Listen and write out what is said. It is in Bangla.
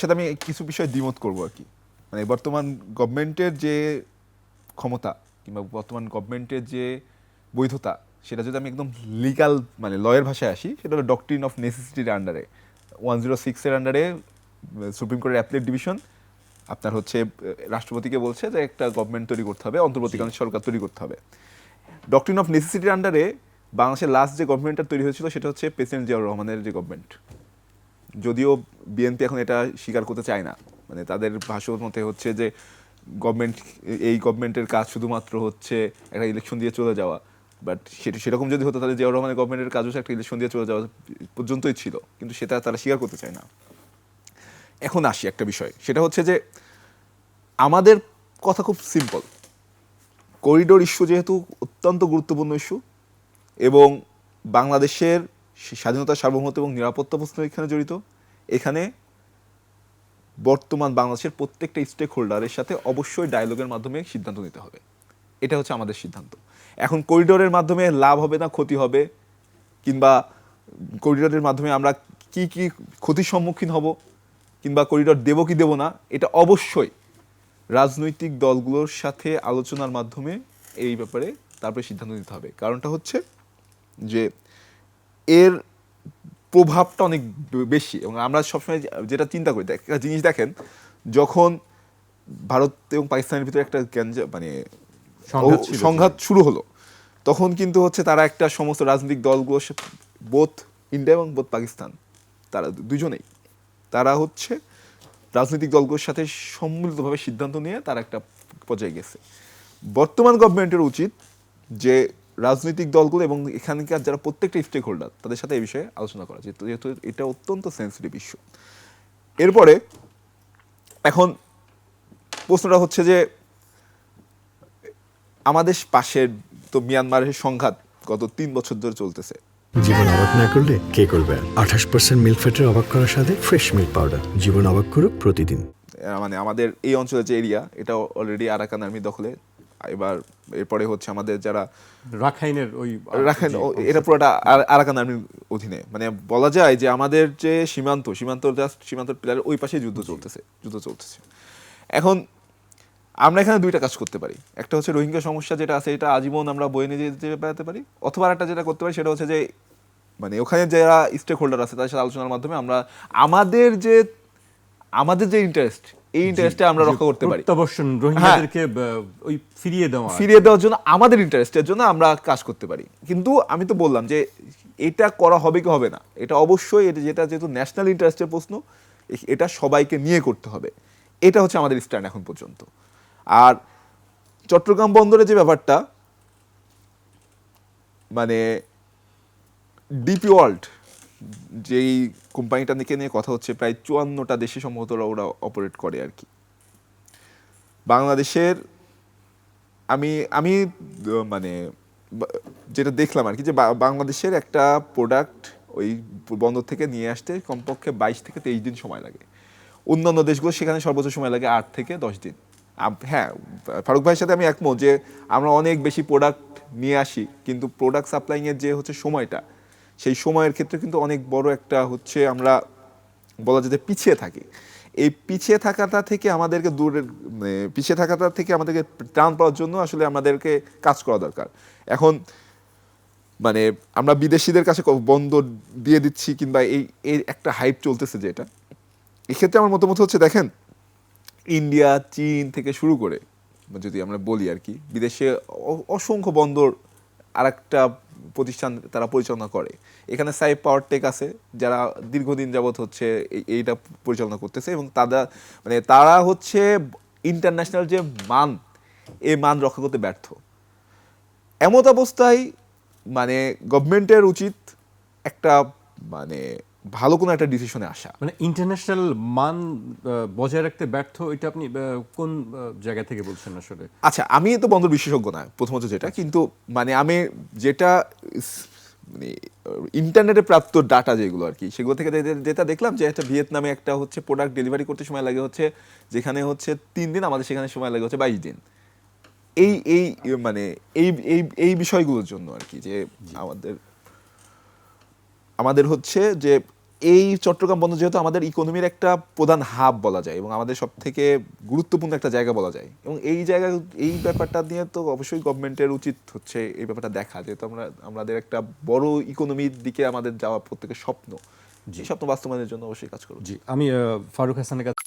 সাথে আমি কিছু বিষয় দ্বিমত করব আর কি। মানে বর্তমান গভর্নমেন্টের যে ক্ষমতা কিংবা বর্তমান গভর্নমেন্টের যে বৈধতা সেটা যদি আমি একদম লিগাল মানে লয়ের ভাষায় আসি সেটা হলো ডকট্রিন অফ নেসেসিটির আন্ডারে ওয়ান জিরো সিক্সের আন্ডারে সুপ্রিম কোর্টের অ্যাপলেট ডিভিশন আপনার হচ্ছে রাষ্ট্রপতিকে বলছে যে একটা গভর্নমেন্ট তৈরি করতে হবে অন্তর্বর্তীকালীন সরকার তৈরি করতে হবে। ডকট্রিন অফ নেসেসিটির আন্ডারে বাংলাদেশের লাস্ট যে গভর্নমেন্টটা তৈরি হয়েছিল সেটা হচ্ছে প্রেসিডেন্ট জিয়াউর রহমানের যে গভর্নমেন্ট যদিও বিএনপি এখন এটা স্বীকার করতে চায় না। মানে তাদের ভাষ্য মতে হচ্ছে যে গভর্নমেন্ট এই গভর্নমেন্টের কাজ শুধুমাত্র হচ্ছে একটা ইলেকশন দিয়ে চলে যাওয়া। বাট সেটা সেরকম যদি হতো, তাহলে জিয়াউর রহমানের গভর্নমেন্টের কাজ হচ্ছে একটা ইলেকশন দিয়ে চলে যাওয়া পর্যন্তই ছিল। কিন্তু সেটা তারা স্বীকার করতে চায় না। এখন আসি একটা বিষয়। সেটা হচ্ছে যে, আমাদের কথা খুব সিম্পল করিডোর ইস্যু যেহেতু অত্যন্ত গুরুত্বপূর্ণ ইস্যু এবং বাংলাদেশের স্বাধীনতা, সার্বভৌমত্ব এবং নিরাপত্তা প্রশ্ন এখানে জড়িত। এখানে বর্তমান বাংলাদেশের প্রত্যেকটা স্টেক হোল্ডারের সাথে অবশ্যই ডায়লগের মাধ্যমে সিদ্ধান্ত নিতে হবে। এটা হচ্ছে আমাদের সিদ্ধান্ত। এখন করিডোরের মাধ্যমে লাভ হবে না, ক্ষতি হবে, কিংবা করিডোরের মাধ্যমে আমরা কি কি ক্ষতির সম্মুখীন হব, কিংবা করিডোর দেবো কি দেবো না, এটা অবশ্যই রাজনৈতিক দলগুলোর সাথে আলোচনার মাধ্যমে এই ব্যাপারে তারপরে সিদ্ধান্ত নিতে হবে। কারণটা হচ্ছে যে এর প্রভাবটা অনেক বেশি এবং আমরা সবসময় যেটা চিন্তা করি দেখ- একটা জিনিস দেখেন যখন ভারত এবং পাকিস্তানের ভিতরে একটা মানে সংঘাত শুরু হলো তখন কিন্তু হচ্ছে তারা একটা সমস্ত রাজনৈতিক দলগুলো বোথ ইন্ডিয়া এবং বোধ পাকিস্তান তারা দুজনেই তারা হচ্ছে রাজনৈতিক দলগুলোর সাথে সম্মিলিতভাবে সিদ্ধান্ত নিয়ে তারা একটা পর্যায়ে গেছে। বর্তমান গভর্নমেন্টের উচিত যে রাজনৈতিক দলগুলো এবং এখানকার যারা প্রত্যেকটা স্টেক হোল্ডার তাদের সাথে এই বিষয়ে আলোচনা করা যেহেতু যেহেতু এটা অত্যন্ত সেন্সিটিভ ইস্যু এরপরে এখন প্রশ্নটা হচ্ছে যে আমাদের পাশের তো মিয়ানমারের সংঘাত গত তিন বছর ধরে চলতেছে। জীবন অবাক না করলে কে করবে? আঠাশ পার্সেন্ট মিল্ক ফ্যাটের অবাক করার সাথে ফ্রেশ মিল্ক পাউডার জীবন অবাক করুক প্রতিদিন। মানে আমাদের এই অঞ্চলের যে এরিয়া এটা অলরেডি আরাকান আর্মি দখলে এবার এরপরে হচ্ছে আমাদের যারা রাখাইনের ওই রাখাইন এটা পুরোটা আর- আরাকান আর্মির অধীনে। মানে বলা যায় যে আমাদের যে সীমান্ত সীমান্ত জাস্ট সীমান্ত পিলারের ওই পাশে যুদ্ধ চলতেছে যুদ্ধ চলতেছে। এখন আমরা এখানে দুইটা কাজ করতে পারি। একটা হচ্ছে রোহিঙ্গা সমস্যা যেটা আছে এটা আজীবন আমরা বয়ে নিয়ে যেতে বেড়াতে পারি অথবা একটা যেটা করতে পারি সেটা হচ্ছে যে মানে ওখানে যারা স্টেক হোল্ডার আছে তাদের সাথে আলোচনার মাধ্যমে আমরা আমাদের যে আমাদের যে ইন্টারেস্ট এই ইন্টারেস্টে আমরা রক্ষা করতে পারি। প্রত্যাবর্ষণ রোহিঙ্গাদেরকে ওই ফিরিয়ে দেওয়া ফিরিয়ে দেওয়ার জন্য আমাদের ইন্টারেস্টের জন্য আমরা কাজ করতে পারি। কিন্তু আমি তো বললাম যে এটা করা হবে কি হবে না? এটা অবশ্যই এটা যেটা যেহেতু ন্যাশনাল ইন্টারেস্টের প্রশ্ন এটা সবাইকে নিয়ে করতে হবে। এটা হচ্ছে আমাদের স্ট্যান্ড এখন পর্যন্ত। আর চট্টগ্রাম বন্দরে যে ব্যাপারটা মানে ডিপি ওয়ার্ল্ড যেই কোম্পানিটা নিয়ে নিয়ে কথা হচ্ছে, প্রায় চুয়ান্নটা দেশে সম্ভবত ওরা- অপারেট করে আর কি। বাংলাদেশের আমি আমি মানে যেটা দেখলাম আর কি, যে বাংলাদেশের একটা প্রোডাক্ট ওই বন্দর থেকে নিয়ে আসতে কমপক্ষে বাইশ থেকে তেইশ দিন সময় লাগে। অন্যান্য দেশগুলো সেখানে সর্বোচ্চ সময় লাগে আট থেকে দশ দিন। হ্যাঁ ফারুক ভাইয়ের সাথে আমি একমত যে আমরা অনেক বেশি প্রোডাক্ট নিয়ে আসি, কিন্তু প্রোডাক্ট সাপ্লাইংয়ের যে হচ্ছে সময়টা সেই সময়ের ক্ষেত্রে কিন্তু অনেক বড় একটা হচ্ছে আমরা বলা যেতে পিছিয়ে থাকি। এই পিছিয়ে থাকাটা থেকে আমাদেরকে দূরে মানে পিছিয়ে থাকাটা থেকে আমাদেরকে ত্রাণ পাওয়ার জন্য আসলে আমাদেরকে কাজ করা দরকার। এখন মানে আমরা বিদেশিদের কাছে বন্দর দিয়ে দিচ্ছি কিংবা এই এই একটা হাইপ চলতেছে যেটা এক্ষেত্রে আমার মতামত হচ্ছে দেখেন, ইন্ডিয়া, চীন থেকে শুরু করে, যদি আমরা বলি আর কি, বিদেশে অসংখ্য বন্দর আর একটা প্রতিষ্ঠান তারা পরিচালনা করে। এখানে সাইব পাওয়ার টেক আছে, যারা দীর্ঘদিন যাবৎ হচ্ছে এই- এইটা পরিচালনা করতেছে এবং তারা মানে তারা হচ্ছে ইন্টারন্যাশনাল যে মান এ মান রক্ষা করতে ব্যর্থ। এমত অবস্থায় মানে গভর্নমেন্টের উচিত একটা মানে ভালো কোনো একটা ডিসিশনে আসা। মানে ইন্টারন্যাশনাল মান বজায় রাখতে ব্যর্থ এটা আপনি কোন জায়গা থেকে বলছেন আসলে? আচ্ছা আমি তো বন্দর বিশেষজ্ঞ না প্রথমত যেটা কিন্তু মানে আমি যেটা মানে ইন্টারনেটে প্রাপ্ত ডাটা যেগুলো আর কি সেগুলো থেকে যেটা দেখলাম যে একটা ভিয়েতনামে একটা হচ্ছে প্রোডাক্ট ডেলিভারি করতে সময় লাগে হচ্ছে যেখানে হচ্ছে তিন দিন আমাদের সেখানে সময় লাগে হচ্ছে বাইশ দিন। এই এই মানে এই এই এই বিষয়গুলোর জন্য আর কি যে আমাদের আমাদের হচ্ছে যে এই চট্টগ্রাম বন্দর যেহেতু আমাদের ইকোনমির একটা প্রধান হাব বলা যায় এবং আমাদের সব থেকে গুরুত্বপূর্ণ একটা জায়গা বলা যায় এবং এই জায়গা এই ব্যাপারটা নিয়ে তো অবশ্যই গভর্নমেন্টের উচিত হচ্ছে এই ব্যাপারটা দেখা যেহেতু আমরা আমাদের একটা বড় ইকোনমির দিকে আমাদের যাওয়া প্রত্যেকের স্বপ্ন। যে স্বপ্ন বাস্তবায়নের জন্য অবশ্যই কাজ করব। জি আমি ফারুক হাসানের কাছে